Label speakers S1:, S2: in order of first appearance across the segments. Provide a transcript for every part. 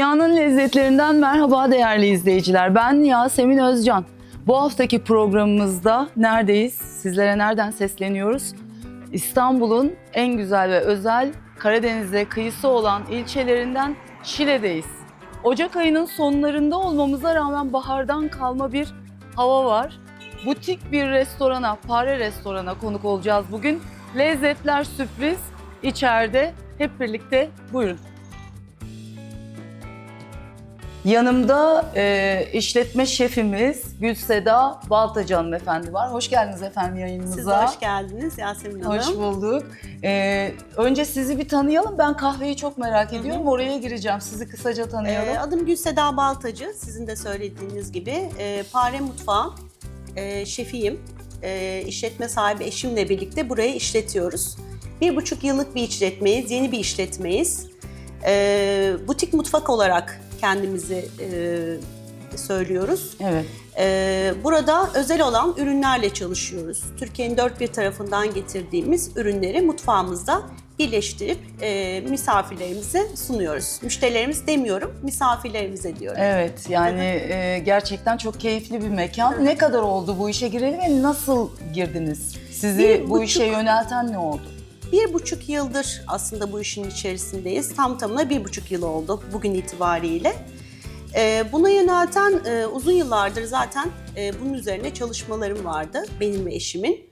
S1: Dünyanın lezzetlerinden merhaba değerli izleyiciler. Ben Yasemin Özcan. Bu haftaki programımızda neredeyiz? Sizlere nereden sesleniyoruz? İstanbul'un en güzel ve özel Karadeniz'e kıyısı olan ilçelerinden Şile'deyiz. Ocak ayının sonlarında olmamıza rağmen bahardan kalma bir hava var. Butik bir restorana, Pare restorana konuk olacağız bugün. Lezzetler sürpriz içeride. Hep birlikte buyurun. Yanımda e, işletme şefimiz Gülseda Baltacı hanımefendi var. Hoş geldiniz efendim yayınımıza.
S2: Siz de hoş geldiniz Yasemin Hanım.
S1: Hoş bulduk. E, önce sizi bir tanıyalım. Ben kahveyi çok merak ediyorum. Oraya gireceğim. Sizi kısaca tanıyalım.
S2: Ee, adım Gülseda Baltacı. Sizin de söylediğiniz gibi e, Pare Mutfağı e, şefiyim. E, işletme sahibi eşimle birlikte burayı işletiyoruz. Bir buçuk yıllık bir işletmeyiz, yeni bir işletmeyiz. E, butik mutfak olarak kendimizi e, söylüyoruz.
S1: evet.
S2: Ee, burada özel olan ürünlerle çalışıyoruz. Türkiye'nin dört bir tarafından getirdiğimiz ürünleri mutfağımızda birleştirip e, misafirlerimize sunuyoruz. Müşterilerimiz demiyorum, misafirlerimize diyorum.
S1: Evet yani e, gerçekten çok keyifli bir mekan. Ne kadar oldu bu işe gireli ve nasıl girdiniz? Sizi
S2: Bir
S1: bu
S2: buçuk-
S1: işe yönelten ne oldu?
S2: Bir buçuk yıldır aslında bu işin içerisindeyiz. Tam tamına bir buçuk yıl oldu bugün itibariyle. Ee, buna yönelten e, uzun yıllardır zaten e, bunun üzerine çalışmalarım vardı benim ve eşimin.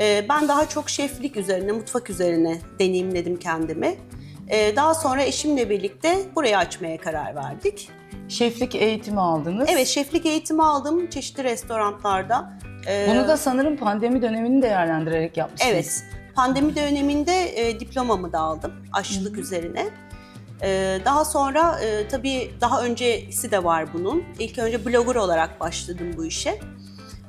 S2: Ee, ben daha çok şeflik üzerine, mutfak üzerine deneyimledim kendimi. Ee, daha sonra eşimle birlikte burayı açmaya karar verdik.
S1: Şeflik eğitimi aldınız.
S2: Evet, şeflik eğitimi aldım çeşitli restoranlarda.
S1: Bunu da sanırım pandemi dönemini değerlendirerek yapmışsınız.
S2: Evet, pandemi döneminde e, diplomamı da aldım aşçılık üzerine. E, daha sonra e, tabii daha öncesi de var bunun. İlk önce blogger olarak başladım bu işe.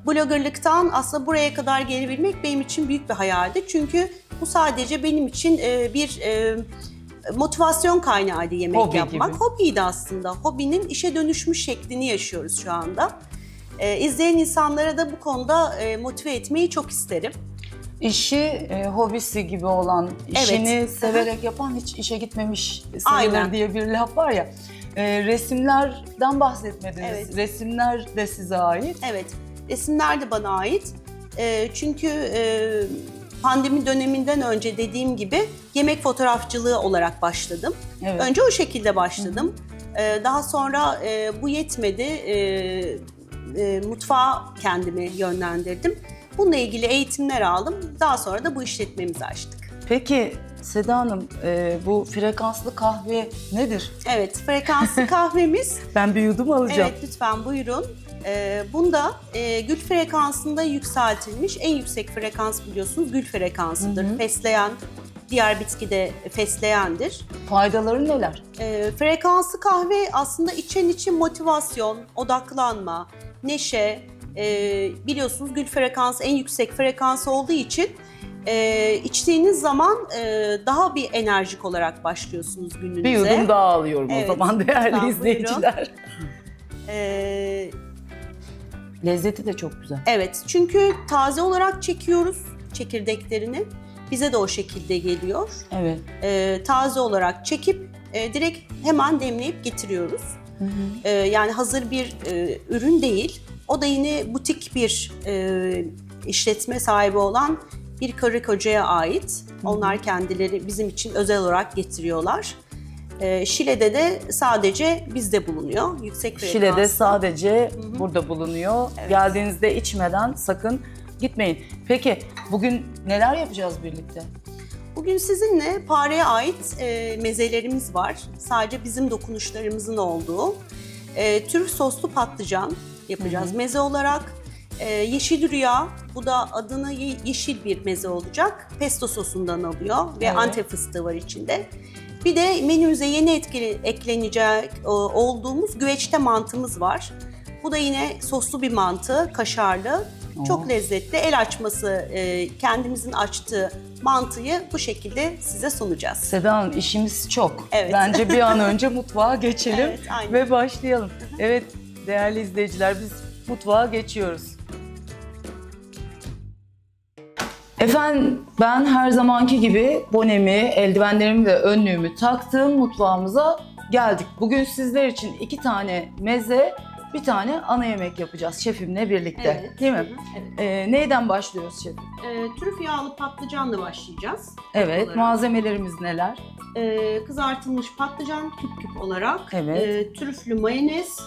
S2: Bloggerlıktan aslında buraya kadar gelebilmek benim için büyük bir hayaldi. Çünkü bu sadece benim için e, bir e, motivasyon kaynağıydı yemek
S1: Hobi
S2: yapmak.
S1: gibi.
S2: Hobiydi aslında. Hobinin işe dönüşmüş şeklini yaşıyoruz şu anda. E, izleyen insanlara da bu konuda e, motive etmeyi çok isterim.
S1: İşi e, hobisi gibi olan, işini severek yapan hiç işe gitmemiş sayılır
S2: Aynen.
S1: diye bir laf var ya. E, resimlerden bahsetmediniz.
S2: Evet.
S1: Resimler de size ait.
S2: Evet, resimler de bana ait. Ee, çünkü e, pandemi döneminden önce dediğim gibi yemek fotoğrafçılığı olarak başladım.
S1: Evet.
S2: Önce o şekilde başladım. Ee, daha sonra e, bu yetmedi. E, e, mutfağa kendimi yönlendirdim. Bununla ilgili eğitimler aldım. Daha sonra da bu işletmemizi açtık.
S1: Peki Seda Hanım, e, bu frekanslı kahve nedir?
S2: Evet, frekanslı kahvemiz
S1: Ben bir yudum alacağım.
S2: Evet lütfen buyurun. Ee, bunda e, gül frekansında yükseltilmiş en yüksek frekans biliyorsunuz gül frekansıdır. Fesleğen diğer bitki de fesleğendir.
S1: Faydaları neler?
S2: Ee, frekanslı kahve aslında içen için motivasyon, odaklanma, neşe. E, biliyorsunuz gül frekansı en yüksek frekans olduğu için e, içtiğiniz zaman e, daha bir enerjik olarak başlıyorsunuz gününüze.
S1: Bir yudum daha alıyorum o
S2: Evet,
S1: zaman değerli
S2: lütfen,
S1: izleyiciler.
S2: Ee,
S1: Lezzeti de çok güzel.
S2: Evet, çünkü taze olarak çekiyoruz çekirdeklerini. Bize de o şekilde geliyor.
S1: Evet.
S2: Ee, taze olarak çekip e, direkt hemen demleyip getiriyoruz. Ee, yani hazır bir e, ürün değil. O da yine butik bir e, işletme sahibi olan bir karı kocaya ait. Onlar kendileri bizim için özel olarak getiriyorlar. Ee, Şile'de de sadece bizde bulunuyor. Yüksek
S1: Şile'de
S2: frekanslı.
S1: sadece burada bulunuyor.
S2: Evet.
S1: Geldiğinizde içmeden sakın gitmeyin. Peki bugün neler yapacağız birlikte?
S2: Bugün sizinle Pare'ye ait e, mezelerimiz var. Sadece bizim dokunuşlarımızın olduğu. E, Türk soslu patlıcan yapacağız meze olarak. E, yeşil rüya, bu da adını ye- yeşil bir meze olacak. Pesto sosundan alıyor ve
S1: Evet.
S2: antep fıstığı var içinde. Bir de menümüze yeni etkili, eklenecek e, olduğumuz güveçte mantımız var. Bu da yine soslu bir mantı, kaşarlı.
S1: Oo.
S2: Çok lezzetli. El açması, e, kendimizin açtığı mantıyı bu şekilde size sunacağız.
S1: Seda Hanım işimiz çok.
S2: Evet.
S1: Bence bir an önce mutfağa geçelim
S2: Evet, aynen.
S1: ve başlayalım. Evet değerli izleyiciler biz mutfağa geçiyoruz. Efendim ben her zamanki gibi bonemi, eldivenlerimi ve önlüğümü taktım mutfağımıza geldik. Bugün sizler için iki tane meze, bir tane ana yemek yapacağız şefimle birlikte.
S2: Evet.
S1: Değil mi?
S2: Evet.
S1: Ee, neyden başlıyoruz şefim?
S2: Ee, trüf yağlı patlıcanla başlayacağız.
S1: Evet,
S2: olarak.
S1: malzemelerimiz neler?
S2: Ee, kızartılmış patlıcan küp küp olarak,
S1: Evet.
S2: ee, trüflü mayonez,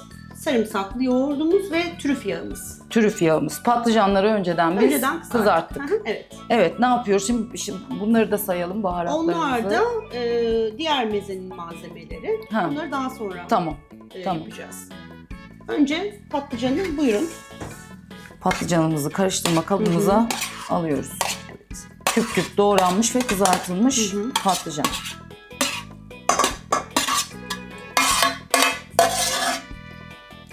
S2: sarımsaklı yoğurdumuz ve trüf yağımız.
S1: Trüf yağımız. Patlıcanları önceden biz
S2: Önceden
S1: kızarttık.
S2: Hı hı, evet.
S1: Evet, ne yapıyoruz şimdi? şimdi bunları da sayalım baharatlarımızı.
S2: Onlar da ee, diğer mezenin malzemeleri.
S1: Ha.
S2: Bunları daha sonra
S1: Tamam.
S2: ee,
S1: tamam.
S2: yapacağız. Önce patlıcanı buyurun.
S1: Patlıcanımızı karıştırma kabımıza alıyoruz.
S2: Evet.
S1: Küp küp doğranmış ve kızartılmış patlıcan.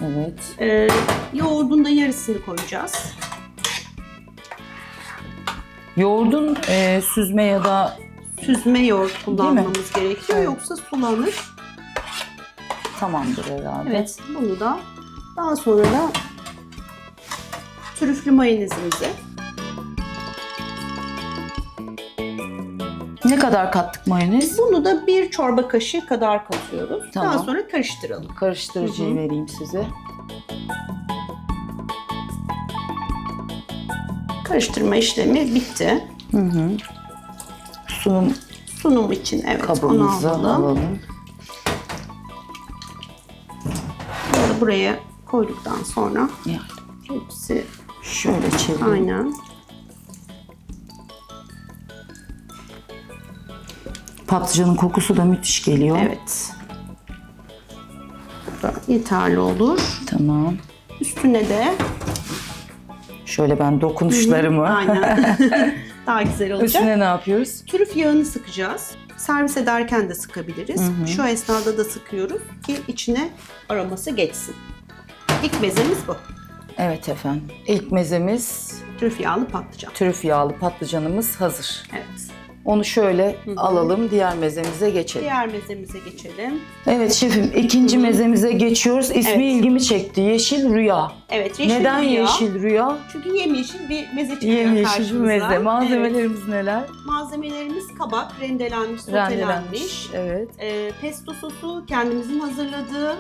S1: Evet.
S2: Ee, yoğurdun da yarısını koyacağız.
S1: Yoğurdun e, süzme ya da
S2: Süzme yoğurt kullanmamız gerekiyor
S1: Evet.
S2: yoksa sulanır.
S1: tamamdır herhalde.
S2: Evet, bunu da daha sonra da trüflü mayonezimizi
S1: Ne kadar kattık mayonez?
S2: bunu da bir çorba kaşığı kadar katıyoruz.
S1: Tamam.
S2: Daha sonra karıştıralım.
S1: Karıştırıcıyı
S2: Hı hı.
S1: vereyim size.
S2: Karıştırma işlemi bitti.
S1: Hı hı. Sunum
S2: Sunum için evet
S1: kabımızı
S2: onu alalım.
S1: alalım.
S2: Bunu buraya koyduktan sonra
S1: Yani
S2: hepsi
S1: şöyle çevireyim.
S2: aynen.
S1: Patlıcanın kokusu da müthiş geliyor.
S2: Evet. Bu da yeterli olur.
S1: Tamam.
S2: Üstüne de
S1: Şöyle ben dokunuşlarımı.
S2: aynen daha güzel olacak.
S1: Üstüne ne yapıyoruz?
S2: Trüf yağını sıkacağız. Servis ederken de sıkabiliriz. Şu esnada da sıkıyoruz ki içine aroması geçsin. İlk mezemiz bu.
S1: Evet efendim. İlk mezemiz
S2: Trüf yağlı patlıcan.
S1: trüf yağlı patlıcanımız hazır.
S2: Evet.
S1: Onu şöyle alalım, diğer mezemize geçelim.
S2: Diğer mezemize geçelim.
S1: Evet şefim, ikinci mezemize geçiyoruz. İsmi
S2: Evet.
S1: ilgimi çekti. Yeşil Rüya.
S2: Evet yeşil
S1: Neden
S2: rüya.
S1: yeşil rüya?
S2: Çünkü yemyeşil bir meze çıkıyor
S1: Yemyeşil bir
S2: karşımıza.
S1: meze.
S2: Evet.
S1: Malzemelerimiz neler?
S2: Malzemelerimiz kabak, rendelenmiş, sotelenmiş.
S1: Rendelenmiş. Evet.
S2: Ee, pesto sosu kendimizin hazırladığı,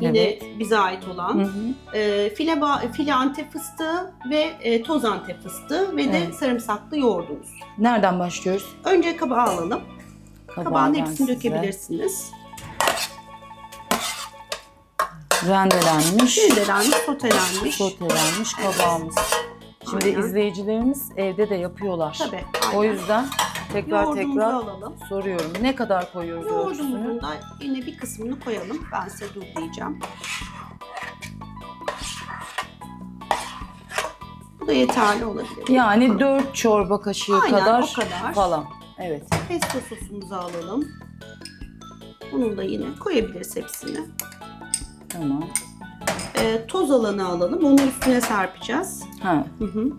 S2: yine
S1: Evet.
S2: bize ait olan.
S1: Hı hı.
S2: Ee, file, file antep fıstığı ve e, toz antep fıstığı ve de
S1: Evet.
S2: sarımsaklı yoğurdumuz.
S1: Nereden başlıyoruz?
S2: Önce kabağı alalım.
S1: Kabağı
S2: Kabağın hepsini
S1: size.
S2: dökebilirsiniz.
S1: Rendelenmiş,
S2: Rendelenmiş, sotelenmiş.
S1: sotelenmiş kabağımız. Şimdi
S2: Aynen.
S1: izleyicilerimiz evde de yapıyorlar.
S2: Tabii.
S1: O
S2: aynen.
S1: yüzden tekrar
S2: Yoğurdumuzu
S1: tekrar
S2: alalım.
S1: soruyorum. Ne kadar koyuyoruz ölçüsünü?
S2: Yoğurdumuzun da yine bir kısmını koyalım. Ben size dur diyeceğim. Bu da yeterli olabilir.
S1: Yani 4 çorba kaşığı
S2: Aynen,
S1: kadar,
S2: o kadar.
S1: falan. Evet.
S2: Pesto sosumuzu alalım. Bunu da yine koyabiliriz hepsini.
S1: Tamam.
S2: Ee, toz alanı alalım. Onu üstüne serpeceğiz.
S1: Ha,
S2: Hı hı.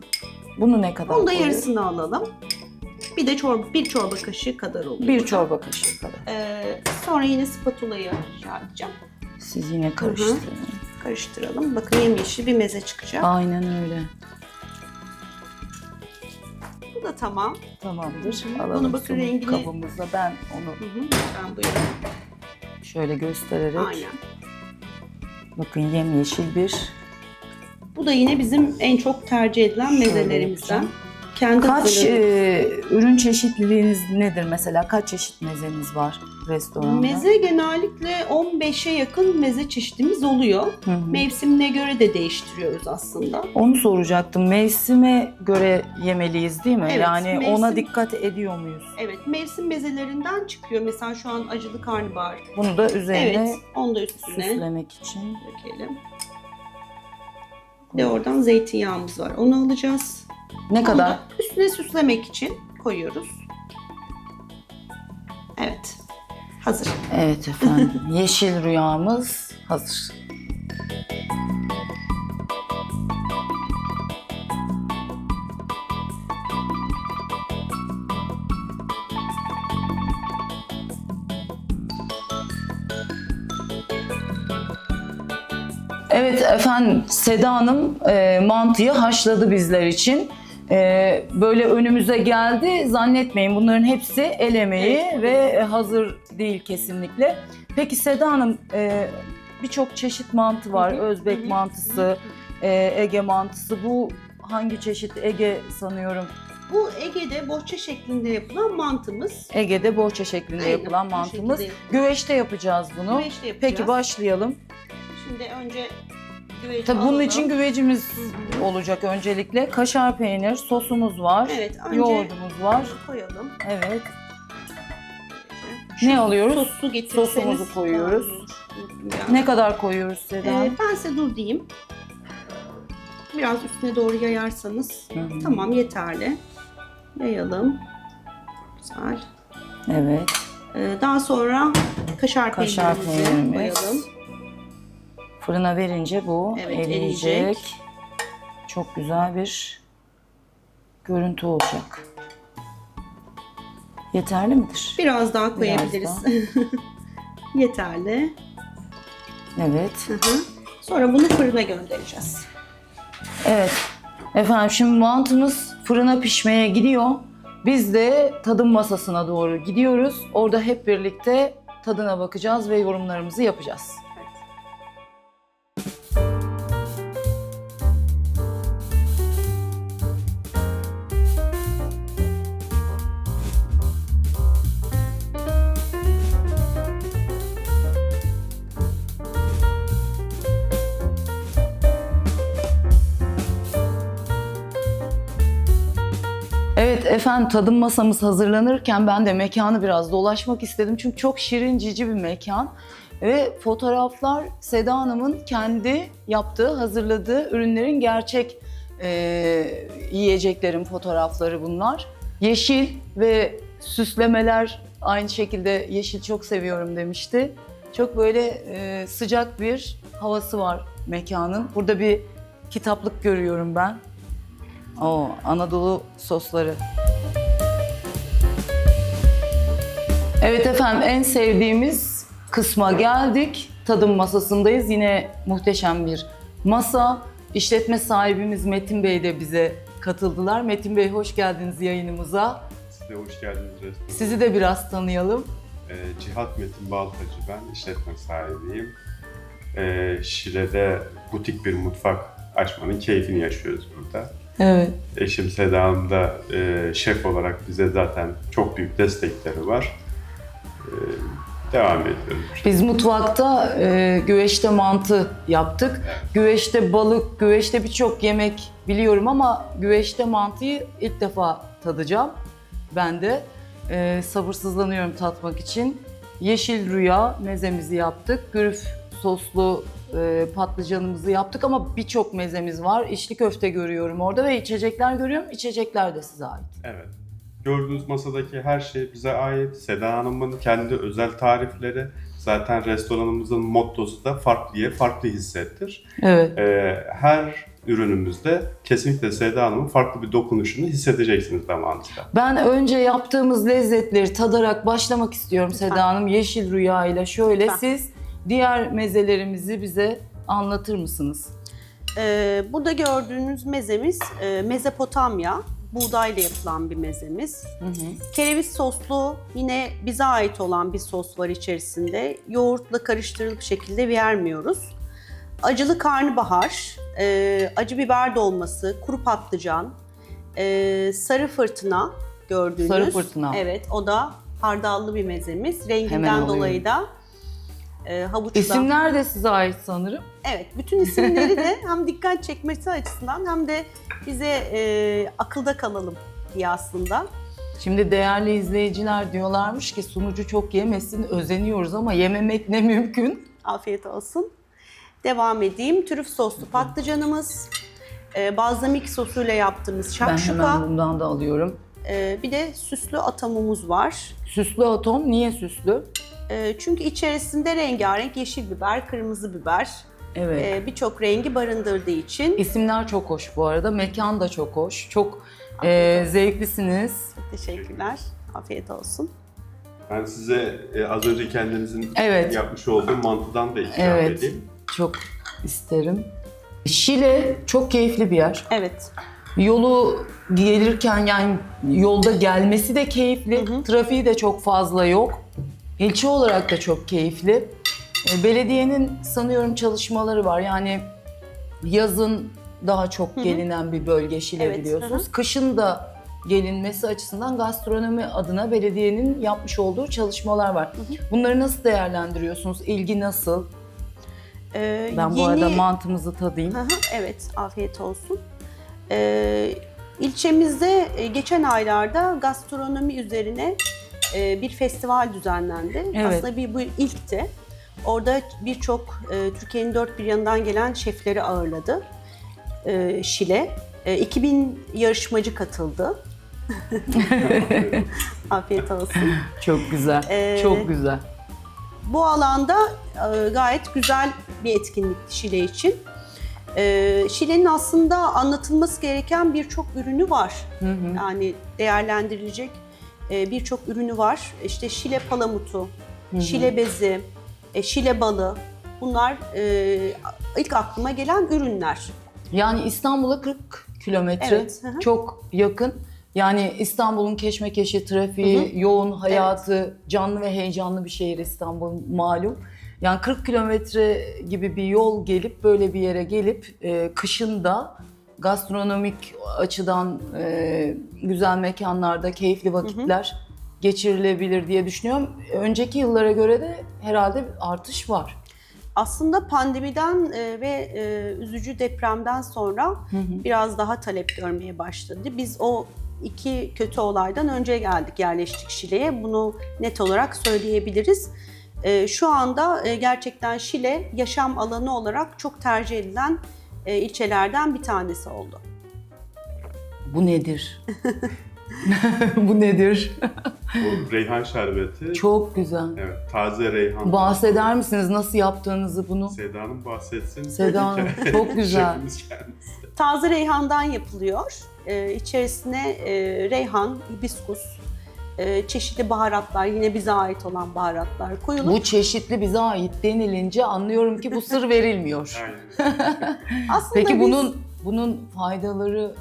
S1: bunu ne kadar
S2: Onu da
S1: koyuyoruz?
S2: yarısını alalım. Bir de çorba, bir çorba kaşığı kadar oluyor.
S1: Bir çorba kaşığı kadar.
S2: Ee, sonra yine spatulayı rica edeceğim.
S1: Siz yine karıştırın.
S2: Karıştıralım. Bakın yemyeşil bir meze çıkacak.
S1: Aynen öyle.
S2: Bu da tamam.
S1: Tamamdır. Alalım
S2: Bunu bakın rengini-
S1: kabımıza. Ben onu
S2: Hı hı. Ben buyurun.
S1: şöyle göstererek.
S2: Aynen.
S1: Bakın yemyeşil bir.
S2: Bu da yine bizim en çok tercih edilen
S1: Şöyle
S2: mezelerimizden.
S1: yapacağım.
S2: Kendi
S1: Kaç e, ürün çeşitliliğiniz nedir mesela? Kaç çeşit mezeniz var restoranda?
S2: Meze genellikle 15'e yakın meze çeşitimiz oluyor.
S1: Hı hı.
S2: Mevsimine göre de değiştiriyoruz aslında.
S1: Onu soracaktım. Mevsime göre yemeliyiz değil mi?
S2: Evet,
S1: yani
S2: mevsim-
S1: ona dikkat ediyor muyuz?
S2: Evet, mevsim mezelerinden çıkıyor. Mesela şu an acılı karnabahar.
S1: Bunu da üzerine
S2: Evet, onu da üstüne
S1: süslemek için.
S2: dökelim. Bir de oradan zeytinyağımız var. Onu alacağız.
S1: Ne kadar?
S2: Üstüne süslemek için koyuyoruz. Evet. Hazır.
S1: Evet efendim. Yeşil rüyamız hazır. Evet efendim Seda Hanım e, mantıyı haşladı bizler için. Ee, böyle önümüze geldi zannetmeyin bunların hepsi el emeği
S2: Evet.
S1: ve hazır değil kesinlikle. Peki Seda Hanım e, birçok çeşit mantı var.
S2: Hı hı,
S1: Özbek
S2: hı hı,
S1: mantısı, e, Ege mantısı. Bu hangi çeşit? Ege sanıyorum.
S2: Bu Ege'de bohça şeklinde yapılan mantımız.
S1: Ege'de bohça şeklinde
S2: Aynen,
S1: yapılan mantımız. Güveçte yapacağız bunu.
S2: Güveçte yapacağız.
S1: Peki başlayalım.
S2: Şimdi önce güveci
S1: Tabii bunun için güvecimiz olacak öncelikle. Kaşar peynir, sosumuz var.
S2: Evet, önce
S1: Yoğurdumuz var.
S2: koyalım.
S1: Evet. Ne alıyoruz?
S2: Sosu getirseniz
S1: Sosumuzu koyuyoruz.
S2: daha iyi olur. Unuttum ya.
S1: Ne kadar koyuyoruz Seda?
S2: Ee, ben size dur diyeyim. Biraz üstüne doğru yayarsanız
S1: Hı hı.
S2: tamam yeterli. Yayalım. Güzel.
S1: Evet.
S2: Ee, daha sonra kaşar,
S1: Kaşar
S2: peynirimizi
S1: peynirimiz.
S2: koyalım.
S1: Fırına verince bu
S2: Evet,
S1: eriyecek.
S2: eriyecek.
S1: Çok güzel bir görüntü olacak. Yeterli midir?
S2: Biraz daha
S1: Biraz
S2: koyabiliriz. yeterli.
S1: Evet.
S2: Hı hı. Sonra bunu fırına göndereceğiz.
S1: Evet. Efendim şimdi mantımız fırına pişmeye gidiyor. Biz de tadım masasına doğru gidiyoruz. Orada hep birlikte tadına bakacağız ve yorumlarımızı yapacağız. Efendim tadım masamız hazırlanırken ben de mekanı biraz dolaşmak istedim. Çünkü çok şirin cici bir mekan. Ve fotoğraflar Seda Hanım'ın kendi yaptığı, hazırladığı ürünlerin gerçek e, yiyeceklerin fotoğrafları bunlar. Yeşil ve süslemeler aynı şekilde yeşil çok seviyorum demişti. Çok böyle e, sıcak bir havası var mekanın. Burada bir kitaplık görüyorum ben. O Anadolu sosları. Evet efendim en sevdiğimiz kısma geldik. Tadım masasındayız. Yine muhteşem bir masa. İşletme sahibimiz Metin Bey de bize katıldılar. Metin Bey hoş geldiniz yayınımıza.
S3: Siz de hoş geldiniz.
S1: Sizi de biraz tanıyalım.
S3: Ee, Cihat Metin Baltacı ben, işletme sahibiyim. Ee, Şile'de butik bir mutfak açmanın keyfini yaşıyoruz burada.
S1: Evet.
S3: Eşim Seda Hanım da e, şef olarak bize zaten çok büyük destekleri var. Devam ediyoruz.
S1: Biz mutfakta e, güveçte mantı yaptık. Güveçte balık, güveçte birçok yemek biliyorum ama güveçte mantıyı ilk defa tadacağım. Ben de e, sabırsızlanıyorum tatmak için. Yeşil rüya mezemizi yaptık. Gürüf soslu e, patlıcanımızı yaptık ama birçok mezemiz var. İçli köfte görüyorum orada ve içecekler görüyorum. İçecekler de size ait.
S3: Evet. Gördüğünüz masadaki her şey bize ait. Seda Hanım'ın kendi özel tarifleri. Zaten restoranımızın mottosu da farklı ye, farklı hissettir.
S1: Evet.
S3: Ee, her ürünümüzde kesinlikle Seda Hanım'ın farklı bir dokunuşunu hissedeceksiniz damağınızda.
S1: Ben önce yaptığımız lezzetleri tadarak başlamak istiyorum Seda Hanım. Yeşil Rüya ile şöyle
S2: Lütfen.
S1: siz diğer mezelerimizi bize anlatır mısınız?
S2: Ee, burada gördüğünüz mezemiz e, Mezopotamya. Buğdayla yapılan bir mezemiz.
S1: Hı hı.
S2: Kereviz soslu yine bize ait olan bir sos var içerisinde. Yoğurtla karıştırılıp şekilde vermiyoruz. Acılı karnabahar, e, acı biber dolması, kuru patlıcan, e, sarı fırtına gördüğünüz.
S1: Sarı fırtına.
S2: Evet o da hardallı bir mezemiz. Renginden dolayı da e, havuçla.
S1: İsimler de size ait sanırım.
S2: Evet, bütün isimleri de hem dikkat çekmesi açısından hem de bize e, akılda kalalım diye aslında.
S1: Şimdi değerli izleyiciler diyorlarmış ki sunucu çok yemesin, özeniyoruz ama yememek ne mümkün.
S2: Afiyet olsun. Devam edeyim. Trüf soslu patlıcanımız, e, balzamik sosuyla yaptığımız
S1: Ben hemen
S2: şakşuka,
S1: bundan da alıyorum.
S2: e, bir de süslü atamumuz var.
S1: Süslü atom niye süslü?
S2: E, çünkü içerisinde rengarenk yeşil biber, kırmızı biber,
S1: Evet.
S2: e, birçok rengi barındırdığı için
S1: İsimler çok hoş bu arada. Mekan da çok hoş. Çok e,
S2: olsun.
S1: zevklisiniz.
S2: teşekkürler. Afiyet olsun.
S3: Ben size e, az önce kendinizin
S1: Evet.
S3: yapmış olduğu mantıdan da ikram
S1: Evet.
S3: edeyim.
S1: Çok isterim. Şile çok keyifli bir yer.
S2: Evet.
S1: Yolu gelirken yani yolda gelmesi de keyifli. Trafiği de çok fazla yok. İlçe olarak da çok keyifli. E, Belediyenin sanıyorum çalışmaları var. Yani yazın daha çok gelinen bir bölge Şile
S2: Evet,
S1: biliyorsunuz. Kışın da gelinmesi açısından gastronomi adına belediyenin yapmış olduğu çalışmalar var. Bunları nasıl değerlendiriyorsunuz? İlgi nasıl?
S2: Ee,
S1: Ben bu
S2: yeni-
S1: arada mantımızı tadayım.
S2: Hı hı, evet, afiyet olsun. Ee, ilçemizde e, geçen aylarda gastronomi üzerine e, bir festival düzenlendi.
S1: Evet.
S2: Aslında bir bu ilkti. Orada birçok e, Türkiye'nin dört bir yanından gelen şefleri ağırladı e, Şile. E, 2000 yarışmacı katıldı. Afiyet olsun.
S1: Çok güzel.
S2: Ee,
S1: çok güzel.
S2: Bu alanda e, gayet güzel bir etkinlikti Şile için. E, Şile'nin aslında anlatılması gereken birçok ürünü var.
S1: Hı hı.
S2: Yani değerlendirilecek e, birçok ürünü var. İşte Şile palamutu, Şile bezi, e, Şile balı. Bunlar e, ilk aklıma gelen ürünler.
S1: Yani İstanbul'a 40 kilometre
S2: Evet, hı hı.
S1: çok yakın. Yani İstanbul'un keşmekeşi, trafiği, yoğun hayatı, canlı ve heyecanlı bir şehir İstanbul malum. Yani 40 kilometre gibi bir yol gelip böyle bir yere gelip e, kışın da gastronomik açıdan e, güzel mekanlarda keyifli vakitler geçirilebilir diye düşünüyorum. Önceki yıllara göre de herhalde bir artış var.
S2: Aslında pandemiden e, ve e, üzücü depremden sonra biraz daha talep görmeye başladı. Biz o iki kötü olaydan önce geldik, yerleştik Şile'ye. Bunu net olarak söyleyebiliriz. E, Şu anda e, gerçekten Şile yaşam alanı olarak çok tercih edilen e, ilçelerden bir tanesi oldu.
S1: Bu nedir? Bu nedir?
S3: Bu reyhan şerbeti.
S1: Çok güzel.
S3: Evet, taze reyhan.
S1: Bahseder misiniz nasıl yaptığınızı bunu?
S3: Seda Hanım bahsetsin.
S1: Seda Hanım, çok güzel.
S3: Şefimiz kendisi.
S2: Taze reyhandan yapılıyor. E, içerisine e, reyhan, hibiskus, e, çeşitli baharatlar, yine bize ait olan baharatlar koyulup
S1: Bu çeşitli bize ait denilince anlıyorum ki bu sır verilmiyor.
S2: Aslında
S1: Peki
S2: biz-
S1: bunun bunun faydaları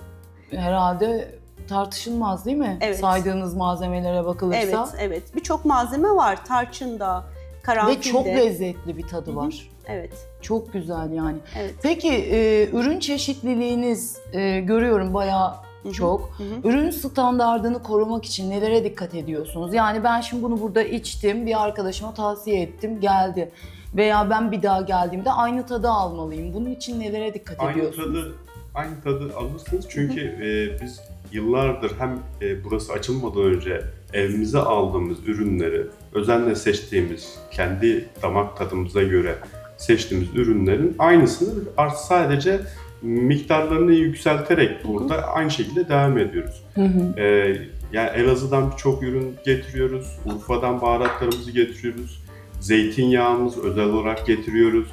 S1: herhalde tartışılmaz değil mi?
S2: Evet.
S1: Saydığınız malzemelere bakılırsa.
S2: Evet, evet. Birçok malzeme var. Tarçında, karanfilde.
S1: Ve çok lezzetli bir tadı var.
S2: Evet,
S1: Çok güzel yani.
S2: evet.
S1: Peki e, ürün çeşitliliğiniz e, görüyorum bayağı çok.
S2: hı.
S1: Ürün standardını korumak için nelere dikkat ediyorsunuz? Yani ben şimdi bunu burada içtim, bir arkadaşıma tavsiye ettim, geldi. Veya ben bir daha geldiğimde aynı tadı almalıyım. Bunun için nelere dikkat
S3: aynı
S1: ediyorsunuz?
S3: tadı aynı tadı alırsınız çünkü e, biz yıllardır hem e, burası açılmadan önce evimize aldığımız ürünleri özenle seçtiğimiz kendi damak tadımıza göre seçtiğimiz ürünlerin aynısını art sadece miktarlarını yükselterek burada aynı şekilde devam ediyoruz.
S1: Hı hı.
S3: Ee, yani Elazığ'dan birçok ürün getiriyoruz. Urfa'dan baharatlarımızı getiriyoruz. Zeytinyağımız özel olarak getiriyoruz.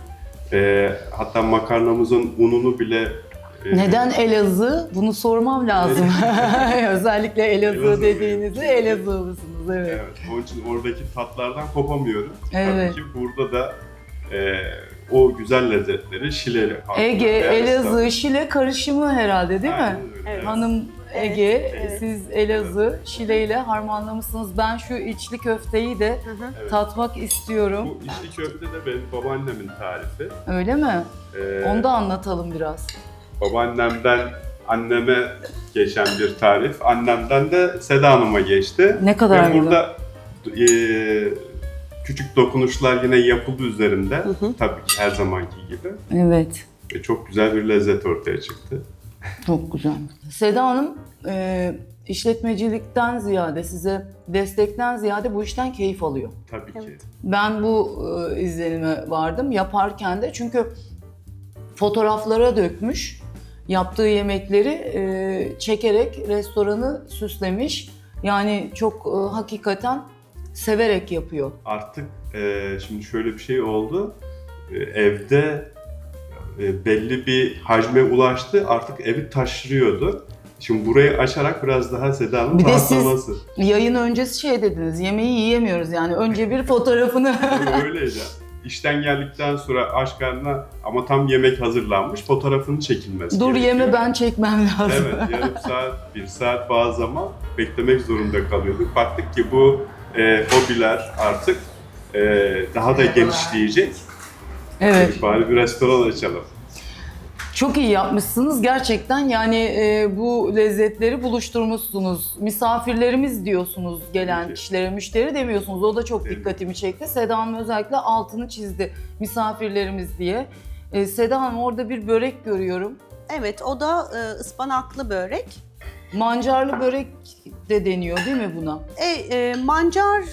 S3: Ee, hatta makarnamızın ununu bile e,
S1: Neden Elazığ? Bunu sormam lazım. Özellikle Elazığ,
S3: Elazığ.
S1: dediğinizde Elazığlısınız. Evet.
S3: Evet, onun için oradaki tatlardan kopamıyorum.
S1: Evet.
S3: Tabii ki burada da e, o güzel lezzetleri Şile'li.
S1: Ege, Elazığ, Şile karışımı herhalde değil mi?
S2: Evet.
S1: Hanım Ege,
S2: evet.
S1: siz Elazığ, Şile ile harmanlamışsınız. Ben şu içli köfteyi de
S2: Hı hı.
S3: Evet.
S1: tatmak istiyorum.
S3: Bu içli köfte de benim babaannemin tarifi.
S1: Öyle mi?
S3: Ee,
S1: Onu da anlatalım biraz.
S3: Babaannemden anneme geçen bir tarif. Annemden de Seda Hanım'a geçti.
S1: Ne kadar
S3: Ve
S1: güzel.
S3: burada e, küçük dokunuşlar yine yapıldı üzerinde.
S2: Hı hı.
S3: Tabii ki her zamanki gibi.
S1: Evet,
S3: Ve çok güzel bir lezzet ortaya çıktı.
S1: çok güzel. Seda Hanım, e, işletmecilikten ziyade, size destekten ziyade bu işten keyif alıyor.
S3: Tabii ki.
S1: Ben bu e, izlenime vardım yaparken de çünkü fotoğraflara dökmüş yaptığı yemekleri e, çekerek restoranı süslemiş. Yani çok e, hakikaten severek yapıyor.
S3: Artık e, şimdi şöyle bir şey oldu. E, evde e, belli bir hacme ulaştı. Artık evi taşırıyordu. Şimdi burayı açarak biraz daha Seda Hanım'ın
S1: Bir de siz-
S3: rahatlaması.
S1: Yayın öncesi şey dediniz, yemeği yiyemiyoruz yani önce bir fotoğrafını
S3: Öyleydi. işten geldikten sonra aç karnına ama tam yemek hazırlanmış fotoğrafının çekilmesi
S1: Dur
S3: gerekiyor.
S1: yeme ben çekmem lazım.
S3: Evet, yarım saat, bir saat bazı zaman beklemek zorunda kalıyorduk. Baktık ki bu e, hobiler artık e, daha da genişleyecek.
S1: evet.
S3: Dedik, Bari bir restoran açalım.
S1: Çok iyi yapmışsınız gerçekten yani e, bu lezzetleri buluşturmuşsunuz. Misafirlerimiz diyorsunuz gelen
S3: Peki.
S1: kişilere, müşteri demiyorsunuz. O da çok
S3: Evet.
S1: dikkatimi çekti. Seda Hanım özellikle altını çizdi misafirlerimiz diye. E, Seda Hanım orada bir börek görüyorum.
S2: Evet o da e, ıspanaklı börek.
S1: Mancarlı börek de deniyor değil mi buna?
S2: E, e, mancar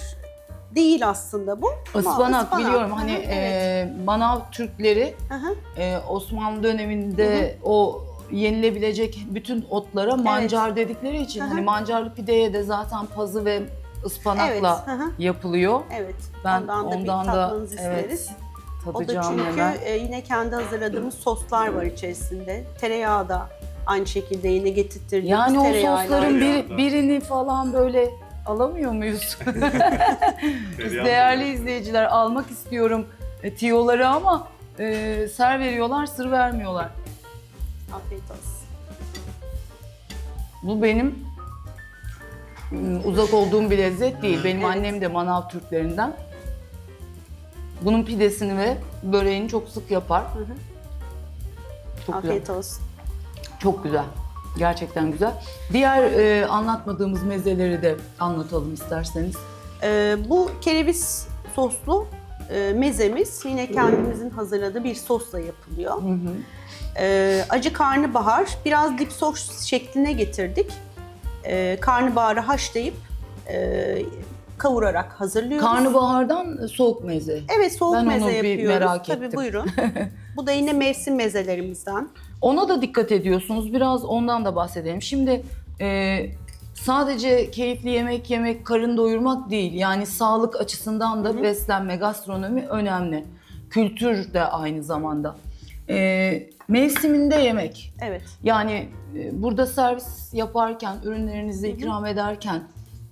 S2: değil aslında bu. ama
S1: Ispanak, biliyorum hani
S2: Hı hı, evet.
S1: e, manav Türkleri
S2: Hı hı.
S1: e, Osmanlı döneminde o yenilebilecek bütün otlara mancar dedikleri için
S2: Hı hı.
S1: hani mancarlı pideye de zaten pazı ve
S2: Evet.
S1: ıspanakla
S2: hı hı,
S1: yapılıyor.
S2: evet.
S1: Ben
S2: ondan da bir
S1: evet
S2: isteriz. O da
S1: tadacağım
S2: çünkü
S1: hemen.
S2: e, yine kendi hazırladığımız soslar var içerisinde. Tereyağı da aynı şekilde yine getirttirdiğimiz
S1: Yani o sosların bir, birini falan böyle alamıyor muyuz? Biz değerli izleyiciler almak istiyorum e, tiyoları ama e, ser veriyorlar, sır vermiyorlar.
S2: Afiyet olsun.
S1: Bu benim ım, uzak olduğum bir lezzet değil. Benim
S2: Evet.
S1: annem de Manav Türklerinden. Bunun pidesini ve böreğini çok sık yapar.
S2: Hı hı.
S1: Çok güzel.
S2: Afiyet olsun.
S1: Çok güzel. Gerçekten güzel. Diğer e, anlatmadığımız mezeleri de anlatalım isterseniz.
S2: Ee, bu kereviz soslu e, mezemiz yine kendimizin hazırladığı bir sosla yapılıyor.
S1: Hı hı.
S2: Ee, acı karnabahar biraz dip sos şekline getirdik. Ee, karnabaharı haşlayıp e, kavurarak hazırlıyoruz.
S1: Karnabahardan soğuk meze.
S2: Evet soğuk
S1: Ben onu
S2: meze
S1: bir
S2: yapıyoruz.
S1: merak
S2: Tabii
S1: ettim.
S2: buyurun. Bu da yine mevsim mezelerimizden.
S1: Ona da dikkat ediyorsunuz. Biraz ondan da bahsedelim. Şimdi e, sadece keyifli yemek yemek, karın doyurmak değil. Yani sağlık açısından da beslenme, gastronomi önemli. Kültür de aynı zamanda. E, mevsiminde yemek.
S2: Evet.
S1: Yani e, burada servis yaparken, ürünlerinizi ikram ederken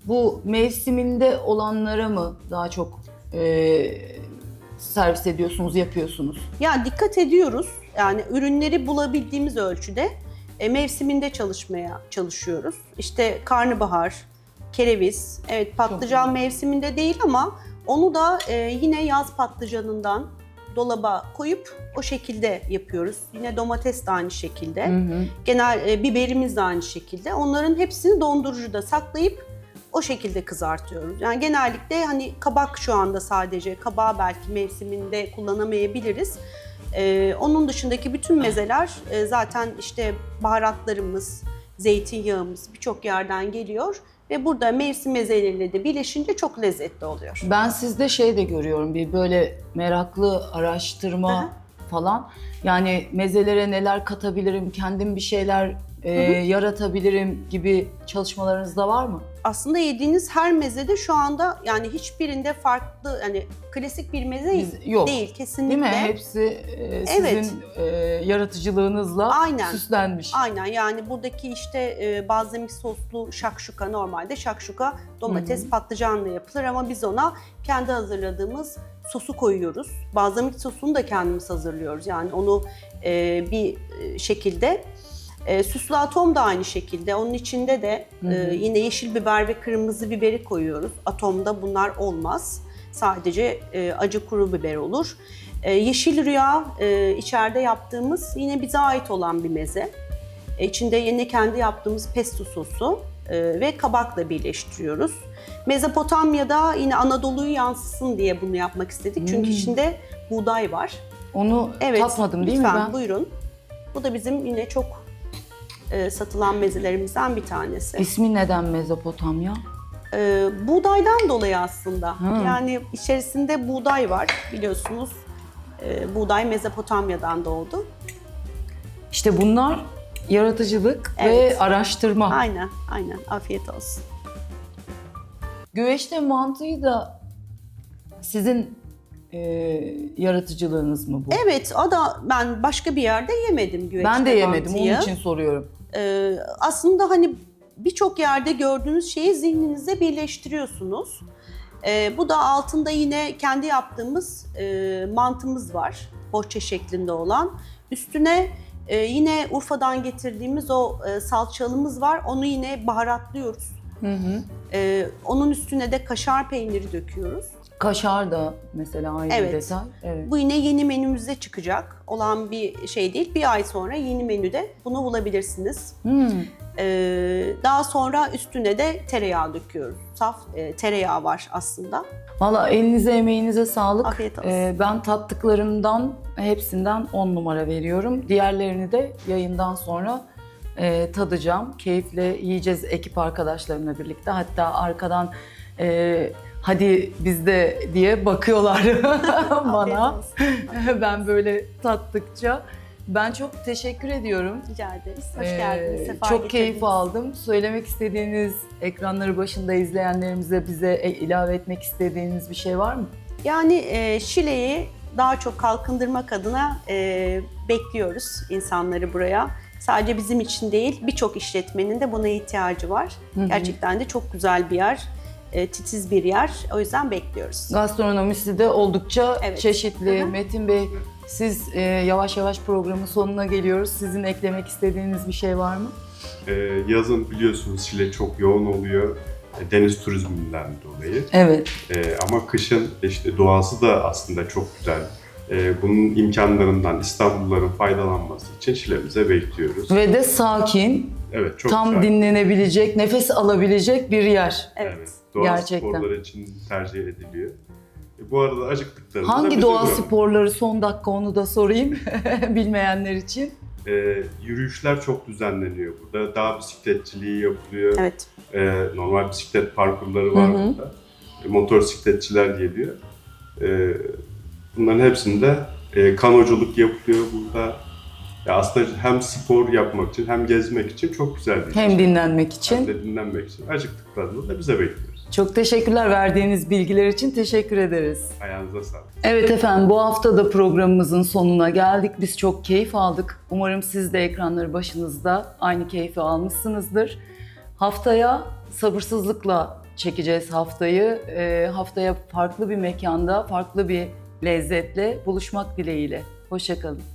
S1: bu mevsiminde olanlara mı daha çok e, servis ediyorsunuz, yapıyorsunuz?
S2: Ya dikkat ediyoruz. Yani ürünleri bulabildiğimiz ölçüde e, mevsiminde çalışmaya çalışıyoruz. İşte karnabahar, kereviz, evet patlıcan mevsiminde değil ama onu da e, yine yaz patlıcanından dolaba koyup o şekilde yapıyoruz. Yine domates de aynı şekilde.
S1: Hı hı.
S2: Genel e, biberimiz de aynı şekilde. Onların hepsini dondurucuda saklayıp o şekilde kızartıyoruz. Yani genellikle hani kabak şu anda sadece kabağı belki mevsiminde kullanamayabiliriz. Ee, onun dışındaki bütün mezeler e, zaten işte baharatlarımız, zeytinyağımız birçok yerden geliyor ve burada mevsim mezeleriyle de birleşince çok lezzetli oluyor.
S1: Ben sizde şey de görüyorum bir böyle meraklı araştırma
S2: Aha.
S1: falan. Yani mezelere neler katabilirim, kendim bir şeyler e, yaratabilirim gibi çalışmalarınız da var mı?
S2: Aslında yediğiniz her mezede şu anda yani hiçbirinde farklı yani klasik bir meze
S1: Biz, yok.
S2: değil kesinlikle.
S1: Değil mi? Hepsi e, sizin
S2: Evet.
S1: e, yaratıcılığınızla
S2: Aynen.
S1: süslenmiş.
S2: Aynen yani buradaki işte e, balzamik soslu şakşuka normalde şakşuka domates patlıcanla yapılır ama biz ona kendi hazırladığımız sosu koyuyoruz. Balzamik sosunu da kendimiz hazırlıyoruz yani onu e, bir e, şekilde e, süslü atom da aynı şekilde. Onun içinde de e, yine yeşil biber ve kırmızı biberi koyuyoruz. Atomda bunlar olmaz. Sadece e, acı kuru biber olur. E, yeşil rüya e, içeride yaptığımız yine bize ait olan bir meze. E, içinde yine kendi yaptığımız pesto sosu e, ve kabakla birleştiriyoruz. Mezopotamya'da yine Anadolu'yu yansısın diye bunu yapmak istedik. Çünkü
S1: Hmm.
S2: içinde buğday var.
S1: Onu
S2: Evet.
S1: tatmadım değil
S2: lütfen,
S1: mi ben?
S2: buyurun. Bu da bizim yine çok e, satılan mezelerimizden bir tanesi.
S1: İsmi neden Mezopotamya?
S2: E, buğdaydan dolayı aslında.
S1: Ha.
S2: Yani içerisinde buğday var biliyorsunuz. E, buğday Mezopotamya'dan doğdu.
S1: İşte bunlar yaratıcılık
S2: Evet.
S1: ve araştırma.
S2: Aynen, aynen. Afiyet olsun.
S1: Güveçte mantıyı da sizin e, yaratıcılığınız mı bu?
S2: Evet, o da ben başka bir yerde yemedim güveçte
S1: ben de yemedim
S2: mantıyı.
S1: onun için soruyorum.
S2: Ee, aslında hani birçok yerde gördüğünüz şeyi zihninizde birleştiriyorsunuz. E, bu da altında yine kendi yaptığımız e, mantımız var. Bohça şeklinde olan. Üstüne e, yine Urfa'dan getirdiğimiz o e, salçalımız var. Onu yine baharatlıyoruz.
S1: Hı hı.
S2: E, onun üstüne de kaşar peyniri döküyoruz.
S1: Kaşar da mesela ayrı
S2: Evet.
S1: detay. Evet.
S2: Bu yine yeni menümüzde çıkacak olan bir şey değil. Bir ay sonra yeni menüde bunu bulabilirsiniz.
S1: Hmm.
S2: Ee, daha sonra üstüne de tereyağı döküyoruz. Saf e, tereyağı var aslında.
S1: Valla elinize emeğinize sağlık.
S2: Afiyet olsun.
S1: Ee, ben tattıklarımdan hepsinden 10 numara veriyorum. Diğerlerini de yayından sonra e, tadacağım. Keyifle yiyeceğiz ekip arkadaşlarımla birlikte. Hatta arkadan e, hadi bizde diye bakıyorlar bana. Ben böyle tattıkça. Ben çok teşekkür ediyorum.
S2: Rica ederiz. Hoş
S1: Ee,
S2: geldiniz. Sefa
S1: Çok
S2: getirdiniz.
S1: keyif aldım. Söylemek istediğiniz, ekranları başında izleyenlerimize bize e- ilave etmek istediğiniz bir şey var mı?
S2: Yani e, Şile'yi daha çok kalkındırmak adına e, bekliyoruz insanları buraya. Sadece bizim için değil, birçok işletmenin de buna ihtiyacı var. Gerçekten de çok güzel bir yer, titiz bir yer. O yüzden bekliyoruz.
S1: Gastronomisi de oldukça
S2: Evet.
S1: çeşitli.
S2: Hı hı.
S1: Metin Bey, siz e, yavaş yavaş programın sonuna geliyoruz. Sizin eklemek istediğiniz bir şey var mı?
S3: Ee, yazın biliyorsunuz Şile çok yoğun oluyor e, deniz turizminden dolayı.
S1: Evet.
S3: Ee, ama kışın işte doğası da aslında çok güzel. Ee, bunun imkanlarından İstanbulluların faydalanması için Şile'mize bekliyoruz.
S1: Ve de sakin,
S3: Evet çok
S1: tam
S3: güzel.
S1: dinlenebilecek, nefes alabilecek bir yer.
S2: Evet.
S3: Doğa
S1: Gerçekten.
S3: sporları için tercih ediliyor. E, bu arada acıktıklarında da
S1: Hangi doğa
S3: uğrayın.
S1: sporları son dakika onu da sorayım bilmeyenler için.
S3: Ee, yürüyüşler çok düzenleniyor burada. Dağ bisikletçiliği yapılıyor.
S2: Evet.
S3: Ee, normal bisiklet parkurları var
S1: Hı hı.
S3: burada. E, motosikletçiler geliyor. Ee, bunların hepsinde e, kanoculuk yapılıyor burada. Ya aslında hem spor yapmak için hem gezmek için çok güzel bir
S1: Hem
S3: şey.
S1: dinlenmek
S3: Hem
S1: için.
S3: de dinlenmek için. Acıktıklarında da bize bekliyoruz.
S1: Çok teşekkürler verdiğiniz bilgiler için teşekkür ederiz.
S3: Ayağınıza sağlık.
S1: Evet efendim bu hafta da programımızın sonuna geldik. Biz çok keyif aldık. Umarım siz de ekranları başınızda aynı keyfi almışsınızdır. Haftaya sabırsızlıkla çekeceğiz haftayı. Ee, haftaya farklı bir mekanda, farklı bir lezzetle buluşmak dileğiyle. Hoşçakalın.